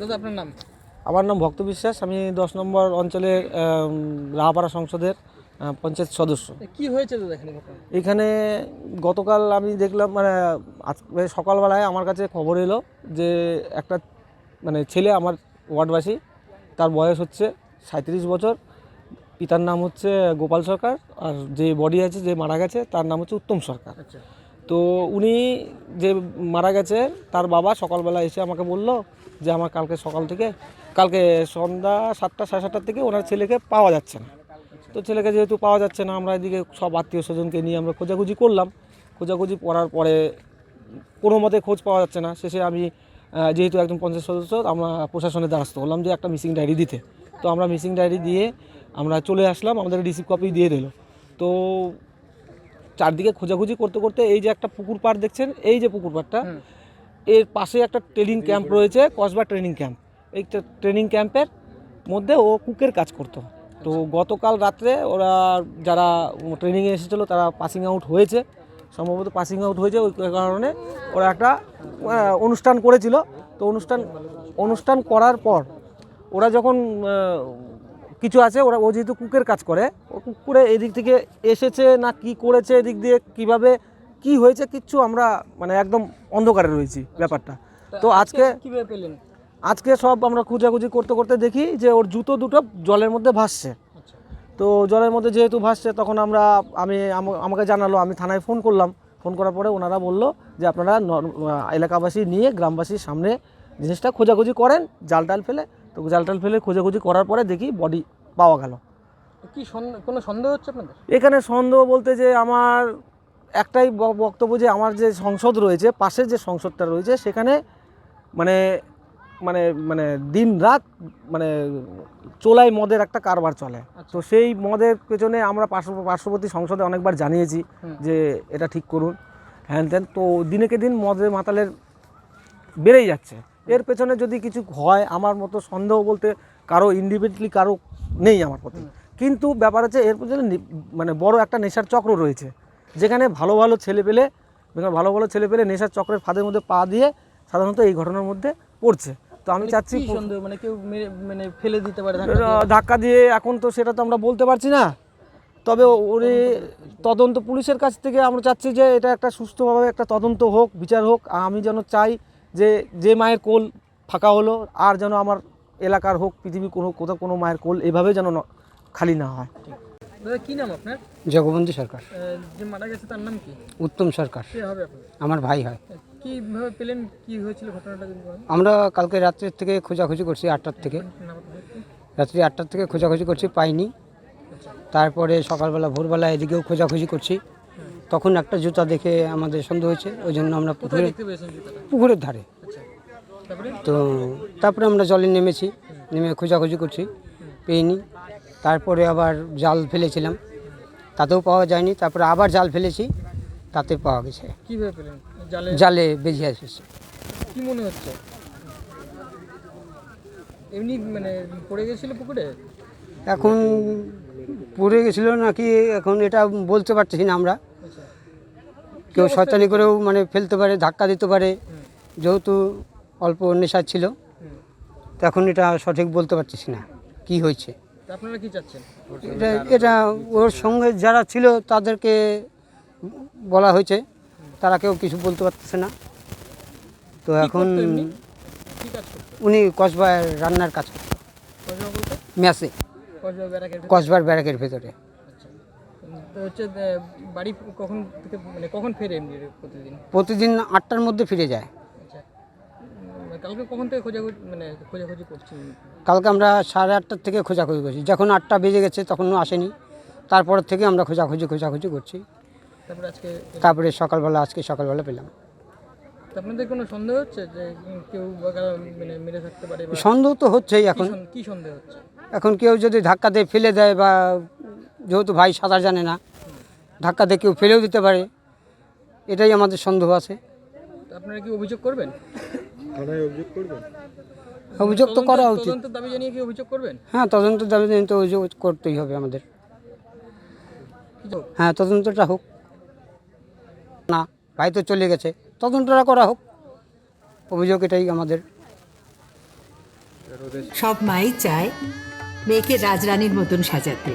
দাদা আপনার নাম? আমার নাম ভক্ত বিশ্বাস। আমি দশ নম্বর অঞ্চলের রাহাপাড়া সংসদের পঞ্চায়েত সদস্য। কি হয়েছে দাদা এখানে এখানে গতকাল আমি দেখলাম মানে আজকে সকালবেলায় আমার কাছে খবর এলো যে একটা মানে ছেলে আমার ওয়ার্ডবাসী তার বয়স হচ্ছে সাঁত্রিশ বছর। পিতার নাম হচ্ছে গোপাল সরকার আর যে বডি আছে যে মারা গেছে তার নাম হচ্ছে উত্তম সরকার। আচ্ছা। তো উনি যে মারা গেছে, তার বাবা সকালবেলা এসে আমাকে বলল যে আমার কালকে সকাল থেকে, কালকে সন্ধ্যা সাতটা, সাড়ে সাতটার থেকে ওনার ছেলেকে পাওয়া যাচ্ছে না। তো ছেলেকে যেহেতু পাওয়া যাচ্ছে না, আমরা এদিকে সব আত্মীয় স্বজনকে নিয়ে আমরা খোঁজাখুঁজি করলাম। খোঁজাখুঁজি করার পরে কোনো মতে খোঁজ পাওয়া যাচ্ছে না। শেষে আমি যেহেতু একজন পঞ্চায়েত সদস্য, আমরা প্রশাসনের দ্বারস্থ হলাম যে একটা মিসিং ডায়েরি দিতে। তো আমরা মিসিং ডায়েরি দিয়ে আমরা চলে আসলাম, আমাদের রিসিভ কপি দিয়ে দিল। তো চারদিকে খোঁজাখুঁজি করতে করতে এই যে একটা পুকুর পাড় দেখছেন? এই যে পুকুর পাড়টা এর পাশে একটা ট্রেনিং ক্যাম্প রয়েছে কসবা ট্রেনিং ক্যাম্প। এই ট্রেনিং ক্যাম্পের মধ্যে ও কুকের কাজ করতো। তো গতকাল রাত্রে ওরা যারা ট্রেনিংয়ে এসেছিল তারা পাসিং আউট হয়েছে। সম্ভবত পাসিং আউট হয়েছে ওই কারণে ওরা একটা অনুষ্ঠান করেছিল। তো অনুষ্ঠান অনুষ্ঠান করার পর ওরা যখন কিছু আছে ওরা ও যেহেতু কুকের কাজ করে ও কুকুরে এদিক থেকে এসেছে না কি করেছে এদিক দিয়ে কীভাবে কি হয়েছে কিচ্ছু আমরা মানে একদম অন্ধকারে রয়েছি ব্যাপারটা। তো আজকে কীভাবে পেলেন? আজকে সব আমরা খোঁজাখুঁজি করতে করতে দেখি যে ওর জুতো দুটো জলের মধ্যে ভাসছে। আচ্ছা। তো জলের মধ্যে যেহেতু ভাসছে তখন আমরা আমি আমাকে জানালো আমি থানায় ফোন করলাম। ফোন করার পরে ওনারা বলল যে আপনারা নর- এলাকাবাসী নিয়ে গ্রামবাসীর সামনে জিনিসটা খোঁজাখুঁজি করেন জাল টাল ফেলে তো জাল টাল ফেলে খোঁজাখুঁজি করার পরে দেখি বডি পাওয়া গেল। কি কোনো সন্দেহ হচ্ছে আপনাদের? এখানে সন্দেহ বলতে যে আমার একটাই বক্তব্য যে আমার যে সংসদ রয়েছে পাশের যে সংসদটা রয়েছে সেখানে মানে মানে মানে দিন রাত মানে চোলাই মদের একটা কারবার চলে। তো সেই মদের পেছনে আমরা পার্শ্ব- পার্শ্ববর্তী সংসদে অনেকবার জানিয়েছি যে এটা ঠিক করুন। হ্যান ত্যান তো দিনেকে দিন মদের মাতালের বেড়েই যাচ্ছে। এর পেছনে যদি কিছু হয় আমার মতো সন্দেহ বলতে কারও ইন্ডিভিজুয়ালি কারও নেই আমার প্রতি। কিন্তু ব্যাপার হচ্ছে এর পেছনে মানে বড় একটা নেশার চক্র রয়েছে। যেখানে ভালো ভালো ছেলে পেলে ভালো ভালো ছেলে পেলে নেশার চক্রের ফাঁদের মধ্যে পা দিয়ে সাধারণত এই ঘটনার মধ্যে পড়ছে। তো আমি চাচ্ছি সন্দেহ? মানে কেউ মানে ফেলে দিতে পারে? ধাক্কা দিয়ে? এখন তো সেটা তো আমরা বলতে পারছি না। তবে ওরে তদন্ত পুলিশের কাছ থেকে আমরা চাচ্ছি যে এটা একটা সুস্থভাবে একটা তদন্ত হোক বিচার হোক। আমি যেন চাই যে যে মায়ের কোল ফাঁকা হলো আর যেন আমার এলাকার হোক পৃথিবীর কোনো কোথাও কোনো মায়ের কোল এভাবে যেন খালি না হয়। কি নাম আপনার? জগবন্ধু সরকার। যে মারা গেছে তার নাম কি? উত্তম সরকার। কে হবে আপনার? আমার ভাই হয়। কীভাবে পেলেন কি হয়েছিল ঘটনাটা আমরা কালকে রাত্রের থেকে খোঁজাখুঁজি করছি আটটার থেকে। রাত্রি আটটার থেকে খোঁজাখুঁজি করছি পাইনি। তারপরে সকালবেলা ভোরবেলা এদিকেও খোঁজাখুঁজি করছি। তখন একটা জুতা দেখে আমাদের সন্দেহ হয়েছে ওই জন্য আমরা পুকুরে পুকুরের ধারে। আচ্ছা। তো তারপরে আমরা জলে নেমেছি নেমে খোঁজাখুঁজি করছি পেইনি। তারপরে আবার জাল ফেলেছিলাম। তাতেও পাওয়া যায়নি তারপরে আবার জাল ফেলেছি তাতে পাওয়া গেছে। জালে? বেরিয়ে এসেছে কি মনে হচ্ছে? এমনি মানে পড়ে গেছিল পুকুরে? এখন পড়ে গেছিল নাকি এখন এটা বলতে পারতেছি না আমরা। কেউ শয়তানি করেও মানে ফেলতে পারে ধাক্কা দিতে পারে। যেহেতু অল্প নেশা ছিল তখন এটা সঠিক বলতে পারতেছি না কি হয়েছে। আপনারা কি এটা এটা ওর সঙ্গে যারা ছিল তাদেরকে বলা হয়েছে তারা কেউ কিছু বলতে পারতেছে না। তো এখন উনি কসবার রান্নার কাজ করতো? কসবার ব্যারাকের ভেতরে। হচ্ছে বাড়ি কখন থেকে মানে কখন ফেরে এমনি প্রতিদিন? প্রতিদিন আটটার মধ্যে ফিরে যায়। আচ্ছা। কালকে কখন থেকে খোঁজাখুঁজি মানে খোঁজাখুঁজি করছেন? কালকে আমরা সাড়ে আটটার থেকে খোঁজাখুঁজি করছি। যখন আটটা বেজে গেছে তখনও আসেনি। তারপর থেকে আমরা খোঁজাখুঁজি খোঁজাখুঁজি করছি। তারপরে আজকে তারপরে সকালবেলা আজকে সকালবেলা পেলাম। আপনাদের কোনো সন্দেহ হচ্ছে যে কেউ মানে মেরে থাকতে পারে সন্দেহ তো হচ্ছেই এখন। কি সন্দেহ হচ্ছে? এখন কেউ যদি ধাক্কা দিয়ে ফেলে দেয় বা যেহেতু ভাই সাঁতার জানে না ধাক্কা দিয়ে কেউ ফেলেও দিতে পারে। এটাই আমাদের সন্দেহ আছে। আপনারা কি অভিযোগ করবেন? অভিযোগ তো করা উচিত। তদন্তের দাবি জানিয়ে কি অভিযোগ করবেন? হ্যাঁ তদন্ত দাবি নিয়ে তো অভিযোগ করতেই হবে আমাদের। হ্যাঁ তদন্তটা হোক। না ভাই তো চলে গেছে। তদন্তটা করা হোক। অভিযোগ এটাই আমাদের। সব মাই চায় মেয়েকে রাজরানীর মতন সাজাতে।